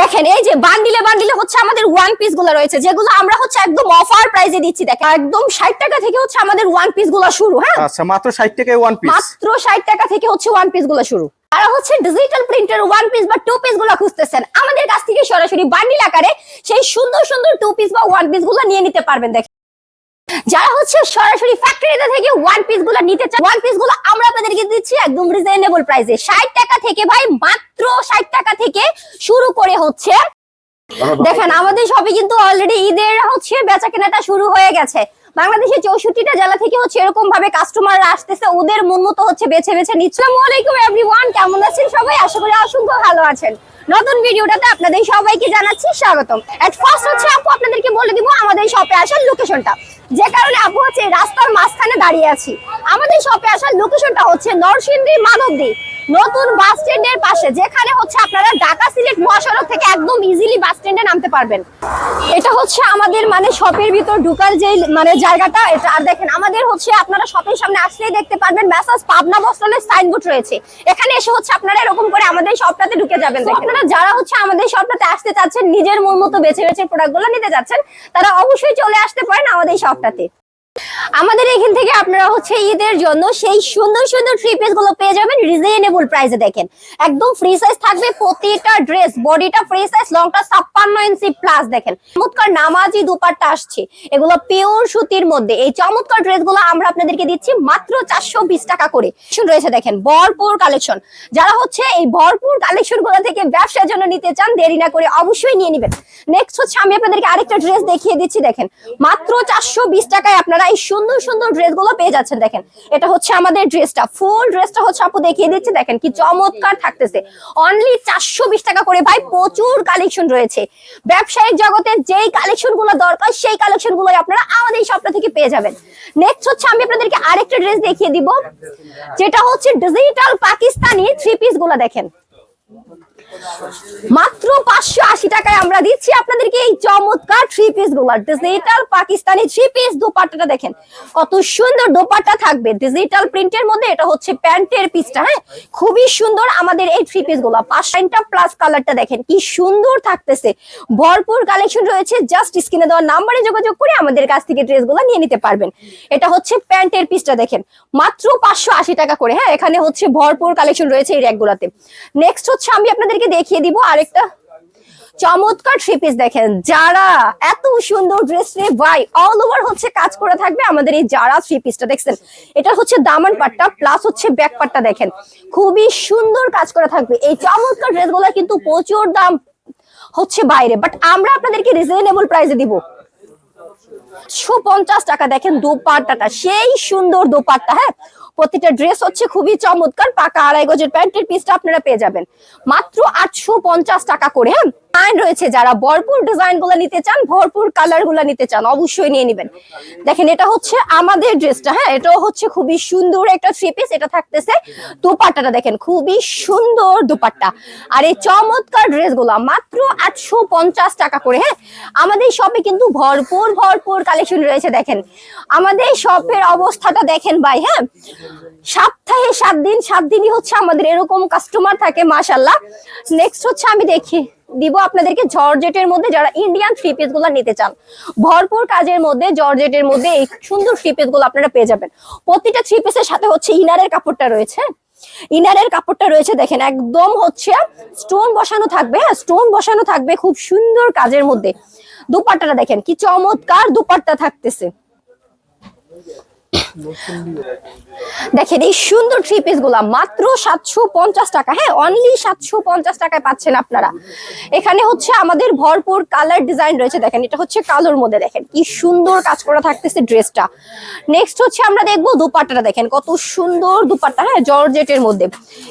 দেখেন এই যে বান্ডিলে বান্ডিলে হচ্ছে আমাদের ওয়ান পিসগুলো রয়েছে যেগুলো আমরা হচ্ছে একদম অফার প্রাইসে দিচ্ছি। দেখেন একদম ষাট টাকা থেকে হচ্ছে আমাদের ওয়ান পিসগুলো শুরু হ্যাঁ? আচ্ছা মাত্র ষাট টাকায় ওয়ান পিস মাত্র ষাট টাকা থেকে হচ্ছে ওয়ান পিসগুলো শুরু। তারা হচ্ছে ডিজিটাল প্রিন্টের ওয়ান পিস বা টু পিসগুলো খুঁজতেছেন। আমাদের কাছ থেকে সরাসরি বান্ডিল আকারে সেই সুন্দর সুন্দর টু পিস বা ওয়ান পিসগুলো নিয়ে নিতে পারবেন দেখেন। যারা হচ্ছে সরাসরি ফ্যাক্টরিতে থেকে ওয়ান পিসগুলো নিতে চান ওয়ান পিসগুলো আমরা আপনাদেরকে দিচ্ছি একদম রিজনেবল প্রাইসে ষাট টাকা থেকে ভাই, মাত্র ষাট টাকা থেকে শুরু করে হচ্ছে। দেখেন, আমাদের সবই কিন্তু অলরেডি ঈদের হচ্ছে বেচা কেনাটা শুরু হয়ে গেছে। বাংলাদেশের চৌষট্টিটা জেলা থেকে হচ্ছে এরকম ভাবে কাস্টমাররা আসতেছে, ওদের মন মতো হচ্ছে বেছে বেছে নিচ্ছে। আলাইকুম এভরিওয়ান কেমন আছেন সবাই? আশা করি অসংখ্য ভালো আছেন। নতুন ভিডিওটাতে আপনাদের সবাইকে জানাচ্ছি স্বাগতম। এট ফার্স্ট হচ্ছে আপু আপনাদেরকে বলে দিব আমাদের শপে আসার লোকেশনটা যে কারণে আপু হচ্ছে রাস্তার মাঝখানে দাঁড়িয়ে আছি। আমাদের শপে আসার লোকেশনটা হচ্ছে নরসিংদী মাধবদী। নতুন বাস স্ট্যান্ডের পাশে যেখানে হচ্ছে আপনারা ঢাকা সিলেট মহাসড়ক থেকে একদম ইজিলি বাস স্ট্যান্ডে নামতে পারবেন। এটা হচ্ছে আমাদের মানে শপের ভিতর ঢুকার যে মানে জায়গাটা এটা আর দেখেন আমাদের হচ্ছে আপনারা শপের সামনে আসলেই দেখতে পারবেন মেসাজ পাবনা বস্ত্রালয়ের সাইনবোর্ড রয়েছে। এখানে এসে হচ্ছে আপনারা এরকম করে আমাদের শপটাতে ঢুকে যাবেন। আপনারা যারা হচ্ছে আমাদের শপটাতে আসতে চাচ্ছেন নিজের মন মতো বেছে বেছে প্রোডাক্টগুলো নিতে যাচ্ছেন তারা অবশ্যই চলে আসতে পারেন আমাদের শপটাতে আমাদের এখান থেকে আপনারা হচ্ছে ঈদের জন্য সেই সুন্দর সুন্দর থ্রি পিসগুলো পেয়ে যাবেন রিজনেবল প্রাইসে দেখেন। একদম ফ্রি সাইজ থাকবে প্রতিটা ড্রেস বডিটা ফ্রি সাইজ লংটা ছাপ্পান্ন ইঞ্চি প্লাস দেখেন। চমৎকার নামাজি দুপাট্টা আসছে। এগুলো পিওর সুতির মধ্যে। এই চমৎকার ড্রেসগুলো আমরা আপনাদেরকে দিচ্ছি মাত্র চারশো বিশ টাকা করে। রয়েছে দেখেন, ভরপুর কালেকশন যারা হচ্ছে এই ভরপুর কালেকশনগুলো থেকে ব্যবসার জন্য নিতে চান, দেরি না করে অবশ্যই নিয়ে নেবেন। নেক্সট হচ্ছে আমি আপনাদেরকে আরেকটা ড্রেস দেখিয়ে দিচ্ছি, দেখেন। মাত্র চারশো বিশ টাকায় আপনারা এই সুন্দর সুন্দর ড্রেসগুলো পেয়ে যাচ্ছেন, দেখেন। এটা হচ্ছে আমাদের ড্রেসটা। ফুল ড্রেসটা হচ্ছে আপু দেখিয়ে দিচ্ছি, দেখেন কি চমৎকার থাকতেছে। অনলি চারশো বিশ টাকা করে ভাই প্রচুর কালেকশন রয়েছে। ব্যবসায়িক জগতে যেই কালেকশনগুলো দরকার, সেই কালেকশনগুলো আপনারা আমাদের সপ্তাহ থেকে পেয়ে যাবেন। নেক্সট হচ্ছে আমি আপনাদেরকে আরেকটা ড্রেস দেখিয়ে দিব, যেটা হচ্ছে ডিজিটাল পাকিস্তানি থ্রি পিসগুলো, দেখেন। মাত্র পাঁচশো আশি টাকায় আমরা দিচ্ছি আপনাদেরকে এই চমৎকার থ্রি পিসগুলো ডিজিটাল পাকিস্তানি থ্রি পিস দোপাট্টাটা দেখেন। কত সুন্দর দোপাট্টা থাকবে। ডিজিটাল প্রিন্টের মধ্যে এটা হচ্ছে প্যান্টের পিসটা হ্যাঁ? খুবই সুন্দর আমাদের এই থ্রি পিসগুলো পাঁচটা প্লাস কালারটা দেখেন, কি সুন্দর থাকতেছে। ভরপুর কালেকশন রয়েছে জাস্ট স্ক্রিনে দেওয়ার নাম্বারে যোগাযোগ করে আমাদের কাছ থেকে ড্রেসগুলো নিয়ে নিতে পারবেন। এটা হচ্ছে প্যান্টের পিসটা দেখেন, মাত্র পাঁচশো আশি টাকা করে হ্যাঁ? এখানে হচ্ছে ভরপুর কালেকশন রয়েছে এই র্যাকগুলোতে নেক্সট হচ্ছে আমি আপনাদেরকে দেখিয়ে দিব আরেকটা চমৎকার থ্রি পিস দেখেন। যারা এত সুন্দর ড্রেস রে ভাই অল ওভার হচ্ছে, কাজ করে থাকবে আমাদের এই যারা থ্রি পিসটা দেখছেন। এটা হচ্ছে দামান পাট্টা প্লাস হচ্ছে ব্যাক পাট্টা দেখেন। খুবই সুন্দর কাজ করে থাকবে। এই চমৎকার ড্রেসগুলা কিন্তু প্রচুর দাম হচ্ছে বাইরে। বাট আমরা আপনাদেরকে রিজনেবল প্রাইসে দিব। একশো পঞ্চাশ টাকা দেখেন দোপাট্টাটা। সেই সুন্দর দোপাট্টা হ্যাঁ? প্রতিটা ড্রেস হচ্ছে খুবই চমৎকার, পাকা আড়াই গজের প্যান্টের পিসটা আপনারা পেয়ে যাবেন। মাত্র আটশো পঞ্চাশ টাকা করে হ্যাঁ? ডিজাইন রয়েছে, যারা ভরপুর ডিজাইনগুলো নিতে চান, ভরপুর কালার নিতে চান, অবশ্যই নিয়ে নেবেন। দেখেন, এটা হচ্ছে আমাদের ড্রেসটা হ্যাঁ? এটাও হচ্ছে খুবই সুন্দর একটা থ্রি পিস এটা থাকতেছে দুপাট্টাটা, দেখেন, খুবই সুন্দর দুপাট্টা। আর এই চমৎকার ড্রেসগুলো মাত্র আটশো পঞ্চাশ টাকা করে হ্যাঁ? আমাদের শপে কিন্তু ভরপুর ভরপুর কালেকশন রয়েছে, দেখেন। আমাদের শপের অবস্থাটা দেখেন ভাই হ্যাঁ? সপ্তাহে সাত দিন, সাত দিনই হচ্ছে আমাদের এরকম কাস্টমার থাকে মাশাল্লাহ নেক্সট হচ্ছে আমি দেখি। দিব আপনাদেরকে জর্জেটের মধ্যে যারা ইন্ডিয়ান থ্রি পিসগুলো নিতে চান। ভরপুর কাজের মধ্যে জর্জেটের মধ্যে এই সুন্দর থ্রি পিসগুলো আপনারা পেয়ে যাবেন। প্রতিটা থ্রি পিসের সাথে হচ্ছে ইনারের কাপড়টা রয়েছে। ইনারের কাপড়টা রয়েছে দেখেন, একদম হচ্ছে স্টোন বসানো থাকবে হ্যাঁ স্টোন বসানো থাকবে খুব সুন্দর কাজের মধ্যে। দুপাট্টাটা দেখেন, কি চমৎকার দুপাট্টা থাকতেছে। দেখেন, এই সুন্দর থ্রি পিসগুলা মাত্র সাতশো পঞ্চাশ টাকা। হ্যাঁ অনলি সাতশো পঞ্চাশ টাকায় পাচ্ছেন আপনারা। এখানে হচ্ছে আমাদের ভরপুর কালার ডিজাইন রয়েছে। দেখেন, এটা হচ্ছে কালোর মধ্যে। দেখেন, কি সুন্দর কাজ করা থাকতেছে ড্রেসটা নেক্সট হচ্ছে আমরা দেখব দুপাট্টাটা। দেখেন, কত সুন্দর দুপাট্টা। হ্যাঁ জর্জেটের মধ্যে।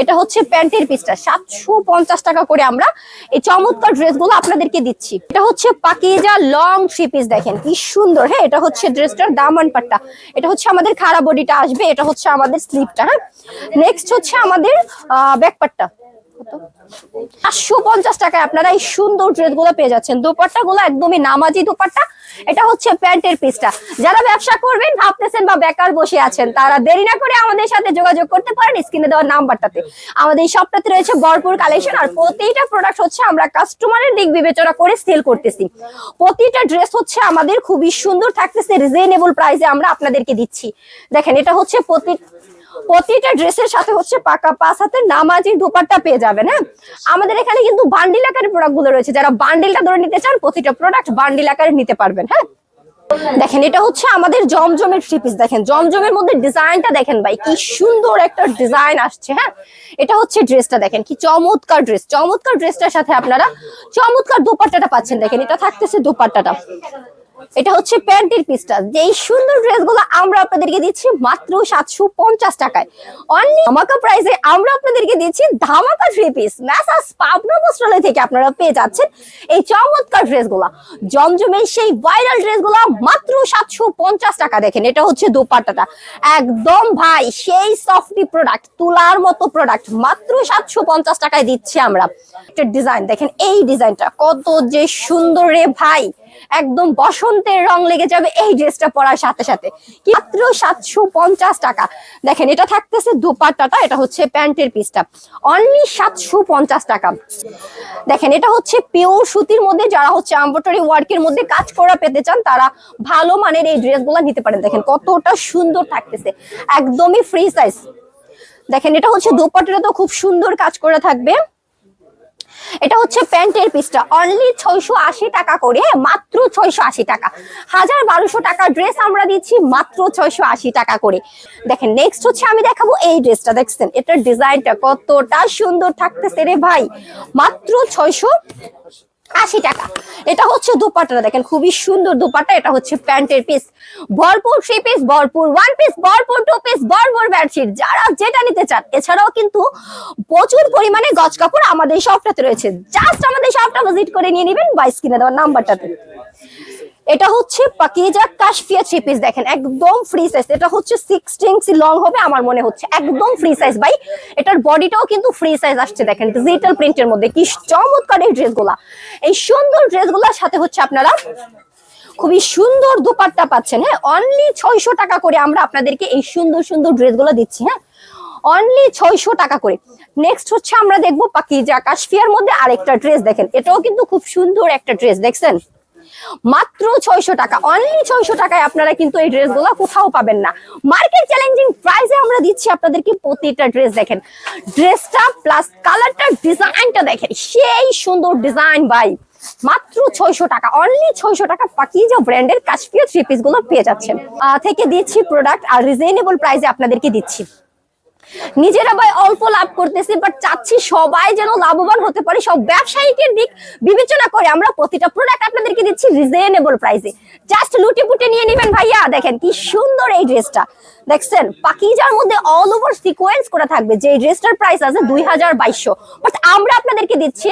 এটা হচ্ছে প্যান্টের পিসটা সাতশো পঞ্চাশ টাকা করে আমরা এই চমৎকার ড্রেসগুলো আপনাদেরকে দিচ্ছি। এটা হচ্ছে পাকিজা লং থ্রি পিস দেখেন, কি সুন্দর। হ্যাঁ এটা হচ্ছে ড্রেসটার দামান পাট্টা। এটা হচ্ছে আমাদের খারাপ বডিটা আসবে এটা হচ্ছে আমাদের স্লিপটা হ্যাঁ? নেক্সট হচ্ছে আমাদের ব্যাক পাট্টা তো পাঁচশো পঞ্চাশ টাকায় আপনারা এই সুন্দর ড্রেসগুলো পেয়ে যাচ্ছেন। দোপাট্টা গুলো একদমই নামাজি দোপাট্টা। এটা হচ্ছে প্যান্টের পিসটা। যারা ব্যবসা করবেন, ভাবতেছেন বা বেকার বসে আছেন, তারা দেরি না করে আমাদের সাথে যোগাযোগ করতে পারেন স্ক্রিনে দেওয়া নাম্বারটাতে। আমাদের এই শপটাতে রয়েছে ভরপুর কালেকশন আর প্রতিটা প্রোডাক্ট হচ্ছে আমরা কাস্টমারের দিক বিবেচনা করে সেল করতেছি। প্রতিটা ড্রেস হচ্ছে আমাদের খুবই সুন্দর, থাকতেছে রিজনেবল প্রাইসে আমরা আপনাদেরকে দিচ্ছি। দেখেন, এটা হচ্ছে প্রতি প্রতিটা ড্রেসের সাথে হচ্ছে পাকা পাঁচ হাতের নামাজি দুপাট্টা পেয়ে যাবেন হ্যাঁ? আমাদের এখানে কিন্তু বান্ডিল আকারের প্রোডাক্টগুলো রয়েছে। যারা বান্ডিলটা ধরে নিতে চান, প্রতিটা প্রোডাক্ট বান্ডিল আকারে নিতে পারবেন হ্যাঁ? দেখেন, এটা হচ্ছে আমাদের জমজমের থ্রি পিস দেখেন, জমজমের মধ্যে ডিজাইনটা দেখেন ভাই, কি সুন্দর একটা ডিজাইন আসছে হ্যাঁ? এটা হচ্ছে ড্রেসটা দেখেন, কি চমৎকার ড্রেস চমৎকার ড্রেসটার সাথে আপনারা চমৎকার দোপাট্টাটা পাচ্ছেন। দেখেন, এটা থাকতেছে দোপাট্টাটা। এটা হচ্ছে প্যান্টের পিসটা। যেই সুন্দর ড্রেসগুলো আমরা আপনাদেরকে দিচ্ছি মাত্র সাতশো পঞ্চাশ টাকায়। অনলি ধামাকা প্রাইসে আমরা আপনাদেরকে দিচ্ছি ধামাকা থ্রি পিস ম্যাসাজ পাবনা বস্ত্রালয় থেকে আপনারা পেয়ে যাচ্ছেন এই চমৎকার ড্রেসগুলা। জমজমের সেই ভাইরাল ড্রেসগুলা মাত্র সাতশো পঞ্চাশ টাকা দেখেন, এটা হচ্ছে দোপাট্টাটা। একদম ভাই, সেই সফটি প্রোডাক্ট তুলার মতো প্রোডাক্ট মাত্র সাতশো পঞ্চাশ টাকায় দিচ্ছি আমরা। ডিজাইন দেখেন এই ডিজাইনটা কত যে সুন্দর রে ভাই। একদম বসন্তের রং লেগে যাবে এই ড্রেসটা পরার সাথে সাথে। মাত্র সাতশো পঞ্চাশ টাকা। দেখেন, এটা থাকতেছে দুপাট্টাটা, এটা হচ্ছে প্যান্টের পিসটা। অনলি সাতশো পঞ্চাশ টাকা। দেখেন, এটা হচ্ছে পিওর সুতির মধ্যে যারা হচ্ছে এমব্রয়ডারি ওয়ার্কের মধ্যে কাজ করা পেতে চান, তারা ভালো মানের এই ড্রেসগুলো নিতে পারেন। দেখেন, কতটা সুন্দর থাকতেছে। একদমই ফ্রি সাইজ দেখেন, এটা হচ্ছে দুপাট্টাটা তো খুব সুন্দর কাজ করা থাকবে। এটা হচ্ছে প্যান্টের পিসটা। অনলি ছয়শো আশি টাকা করে, মাত্র ছয়শো আশি টাকা। হাজার বারোশো টাকা ড্রেস আমরা দিচ্ছি, মাত্র ছয়শো আশি টাকা করে। দেখেন নেক্সট হচ্ছে আমি দেখাবো এই ড্রেসটা দেখছেন? এটার ডিজাইনটা কতটা সুন্দর থাকতেছে রে ভাই। মাত্র ছয়শো আশি টাকা। এটা হচ্ছে দুপাটা দেখেন, খুবই সুন্দর দুপাটা এটা হচ্ছে প্যান্টের পিস ভরপুর থ্রি পিস ভরপুর ওয়ান পিস ভরপুর টু পিস ভরপুর বেডশিট যারা যেটা নিতে চান, এছাড়াও কিন্তু প্রচুর পরিমাণে গজ কাপড় আমাদের শপটাতে রয়েছে। জাস্ট আমাদের শপটা ভিজিট করে নিয়ে নেবেন বা স্ক্রিনে দেওয়ার নাম্বারটাতে এটা হচ্ছে পাকিজা কাশফিয়া থ্রি পিস, দেখেন, একদম ফ্রি সাইজ এটা হচ্ছে সিক্সটি ইঞ্চি লং হবে, আমার মনে হচ্ছে। একদম ফ্রি সাইজ ভাই। এটার বডিটাও কিন্তু ফ্রি সাইজ আসছে, দেখেন ডিজিটাল প্রিন্টের মধ্যে। কি চমৎকার এই ড্রেসগুলা। এই সুন্দর ড্রেসগুলোর সাথে হচ্ছে আপনারা খুবই সুন্দর দুপাট্টা পাচ্ছেন হ্যাঁ? অনলি ছয়শো টাকা করে আমরা আপনাদেরকে এই সুন্দর সুন্দর ড্রেসগুলো দিচ্ছি হ্যাঁ? অনলি ছয়শো টাকা করে। নেক্সট হচ্ছে আমরা দেখব পাকিজা কাশফিয়ার মধ্যে আরেকটা ড্রেস দেখেন। এটাও কিন্তু খুব সুন্দর একটা ড্রেস দেখছেন? মাত্র ছয়শো টাকা। অনলি ছয়শো টাকায় আপনারা কিন্তু এই ড্রেসগুলো কোথাও পাবেন না। মার্কেট চ্যালেঞ্জিং প্রাইসে আমরা দিচ্ছি আপনাদেরকে প্রতিটা ড্রেস দেখেন। ড্রেসটা প্লাস কালারটা ডিজাইনটা দেখেন। সেই সুন্দর ডিজাইন ভাই মাত্র ছয়শো টাকা। অনলি ছয়শো টাকা পাকিজা ব্র্যান্ডের কাশ্মীর থ্রি পিস পেয়ে যাচ্ছেন। থেকে দিচ্ছি প্রোডাক্ট আর রিজনেবল প্রাইসে আপনাদেরকে দিচ্ছি। নিজেরা ভাই অল্প লাভ করতেছি বাট চাচ্ছি সবাই যেন লাভবান হতে পারে। সব ব্যবসায়িকের দিক বিবেচনা করে আমরা প্রতিটা প্রোডাক্ট আপনাদেরকে দিচ্ছি রিজনেবল প্রাইসে জাস্ট লুটে পুটে নিয়ে নেবেন ভাইয়া, দেখেন কি সুন্দর এই ড্রেসটা দেখছেন, পাকিজার মধ্যে অল ওভার সিকোয়েন্স করা থাকবে। যে ড্রেসটার প্রাইস আছে দুই হাজার বাইশশো। বাট আমরা আপনাদেরকে দিচ্ছি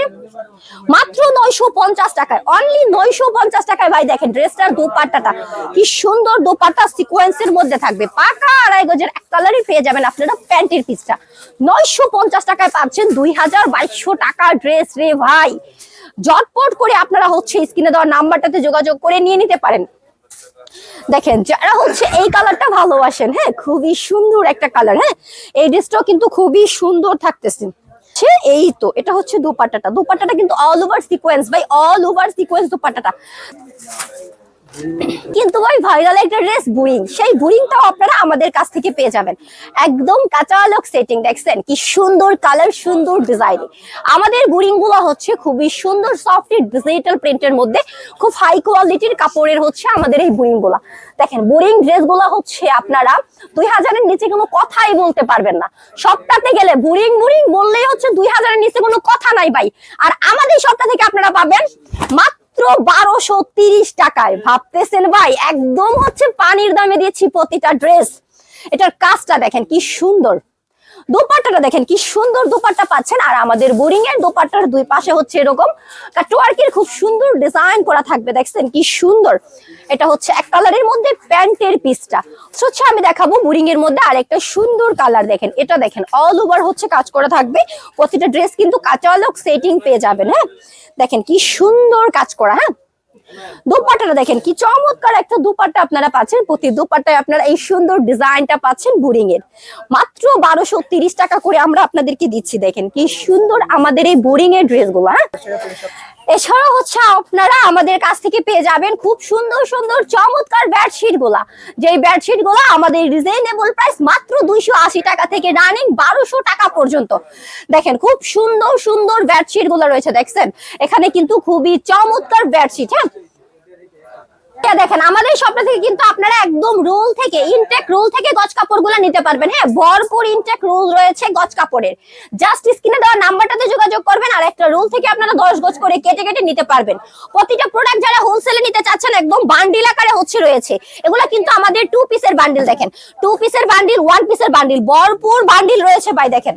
মাত্র নয়শো পঞ্চাশ টাকায়। অনলি নয়শো পঞ্চাশ টাকায় ভাই দেখেন ড্রেসটার দোপাট্টাটা। কি সুন্দর দোপাট্টা সিকোয়েন্সের মধ্যে থাকবে। পাকা আড়াই গজের এক কালারই পেয়ে যাবেন আপনারা প্যান্টের পিসটা। নয়শো পঞ্চাশ টাকায় পাচ্ছেন দুই হাজার বাইশশো টাকা ড্রেস রে ভাই। জটপট করে আপনারা হচ্ছে স্ক্রিনে দেওয়ার নাম্বারটাতে যোগাযোগ করে নিয়ে নিতে পারেন। দেখেন, যারা হচ্ছে এই কালারটা ভালোবাসেন হ্যাঁ খুবই সুন্দর একটা কালার হ্যাঁ এই ড্রেসটাও কিন্তু খুবই সুন্দর থাকতেছে। এই তো, এটা হচ্ছে দুপাট্টাটা। দুপাট্টাটা কিন্তু অল ওভার সিকোয়েন্স ভাই অল ওভার সিকোয়েন্স দুপাট্টাটা। কিন্তু ভাই ভাইরাল একটা ড্রেস বুরিং সেই বুরিংটাও আপনারা আমাদের কাছ থেকে পেয়ে যাবেন। একদম কাঁচা আলোক সেটিং দেখছেন? কি সুন্দর কালার সুন্দর ডিজাইন আমাদের বুরিংগুলো হচ্ছে খুবই সুন্দর সফট ডিজিটাল প্রিন্টের মধ্যে খুব হাই কোয়ালিটির কাপড়ের হচ্ছে আমাদের এই বুড়িংগুলা দেখেন বুরিং ড্রেসগুলো হচ্ছে আপনারা দুই হাজারের নিচে কোনো কথাই বলতে পারবেন না। সবটাতে গেলে বুরিং বুরিং বললেই হচ্ছে দুই হাজারের নিচে কোনো কথা নাই ভাই। আর আমাদের সবটা থেকে আপনারা পাবেন মাত্র মাত্র বারোশো তিরিশ টাকায়। ভাবতেছেন ভাই একদম হচ্ছে পানির দামে দিয়েছি প্রতিটা ড্রেস এটার কাজটা দেখেন কি সুন্দর। দোপাট্টাটা দেখেন, কি সুন্দর দোপাট্টা পাচ্ছেন। আর আমাদের বোরিং এর দোপাট্টার দুই পাশে হচ্ছে এরকম কাটওয়ার্কের খুব সুন্দর ডিজাইন করা থাকবে, দেখছেন কি সুন্দর? এটা হচ্ছে এক কালারের মধ্যে প্যান্টের পিসটা হচ্ছে আমি দেখাবো বোরিং এর মধ্যে আরেকটা সুন্দর কালার দেখেন, এটা দেখেন অল ওভার হচ্ছে কাজ করা থাকবে। প্রতিটা ড্রেস কিন্তু কাঁচা কাঁচালক সেটিং পেয়ে যাবেন হ্যাঁ? দেখেন কি সুন্দর কাজ করা হ্যাঁ? দুপাট্টাটা দেখেন, কি চমৎকার একটা দুপাট্টা আপনারা পাচ্ছেন। প্রতি দুপাট্টায় আপনারা এই সুন্দর ডিজাইনটা পাচ্ছেন বোরিং এর মাত্র বারোশো টাকা করে আমরা আপনাদেরকে দিচ্ছি, দেখেন, কি সুন্দর আমাদের এই বোরিং এর ড্রেসগুলো হ্যাঁ? এছাড়া হচ্ছে আপনারা আমাদের কাছ থেকে পেয়ে যাবেন খুব সুন্দর সুন্দর, চমৎকার বেডশিটগুলা। যে বেডশিট আমাদের রিজনেবল প্রাইস মাত্র দুইশো আশি টাকা থেকে রানিং বারোশো টাকা পর্যন্ত। দেখেন, খুব সুন্দর সুন্দর বেডশিটগুলো রয়েছে, দেখছেন? এখানে কিন্তু খুবই চমৎকার বেডশিট হ্যাঁ? দেখেন, আমাদের শপটা থেকে কিন্তু আপনারা একদম রোল থেকে ইনটেক রোল থেকে গজ কাপড়গুলো নিতে পারবেন। হ্যাঁ ভরপুর ইনটেক রোল রয়েছে গজ কাপড়ের। জাস্ট স্ক্রিনে দেওয়া নাম্বারটাতে যোগাযোগ করবেন আর একটা রোল থেকে আপনারা দশ গজ করে কেটে কেটে নিতে পারবেন। প্রতিটা প্রোডাক্ট যারা হোলসেলে নিতে চাচ্ছেন, একদম বান্ডিল আকারে হচ্ছে রয়েছে। এগুলা কিন্তু আমাদের টু পিসের বান্ডিল দেখেন। টু পিসের বান্ডিল ওয়ান পিসের বান্ডিল ভরপুর বান্ডিল রয়েছে ভাই, দেখেন।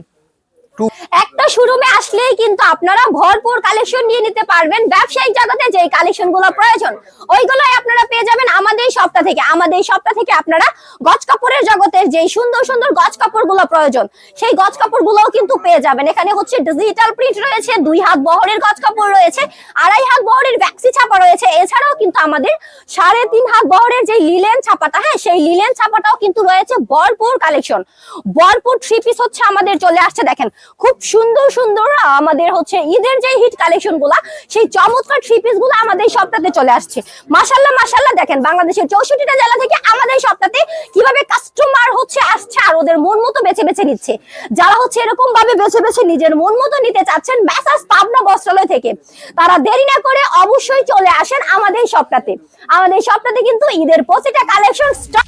একটা শোরুমে আসলেই কিন্তু আপনারা ভরপুর কালেকশন নিয়ে নিতে পারবেন। ব্যবসায়িক জগতে যে কালেকশন প্রয়োজন, ওইগুলোই আপনারা পেয়ে যাবেন আমাদের সপ্তাহ থেকে। আমাদের সপ্তাহ থেকে আপনারা গজ কাপড়ের জগতের যে সুন্দর সুন্দর গজ কাপড় প্রয়োজন, সেই গজ কাপড় কিন্তু পেয়ে যাবেন। এখানে হচ্ছে ডিজিটাল প্রিন্ট রয়েছে, দুই হাত বহরের গজ কাপড় রয়েছে, আড়াই হাত বহরের ভ্যাক্সি ছাপা রয়েছে। এছাড়াও কিন্তু আমাদের সাড়ে তিন হাত বহরের যে লিলেন ছাপাটা হ্যাঁ সেই লিলেন ছাপাটাও কিন্তু রয়েছে ভরপুর কালেকশন ভরপুর থ্রি পিস হচ্ছে আমাদের চলে আসছে, দেখেন। খুব সুন্দর সুন্দর, আমাদের হচ্ছে ঈদের যে হিট কালেকশনগুলা, সেই চমৎকার থ্রি পিসগুলো আমাদের সপ্তাহে চলে আসছে। মাসাল্লাহ মাসাল্লাহ দেখেন বাংলাদেশের চৌষট্টিটা জেলা থেকে আমাদের সপ্তাহে কীভাবে কাস্টমার হচ্ছে আসছে আর ওদের মন মতো বেছে বেছে নিচ্ছে। যারা হচ্ছে এরকম ভাবে বেছে বেছে নিজের মন মতো নিতে চাচ্ছেন ম্যাসাজ পাবনা বস্ত্রালয় থেকে, তারা দেরি না করে অবশ্যই চলে আসেন আমাদের সপ্তাহে। আমাদের সপ্তাহে কিন্তু ঈদের প্রতিটা কালেকশন স্টক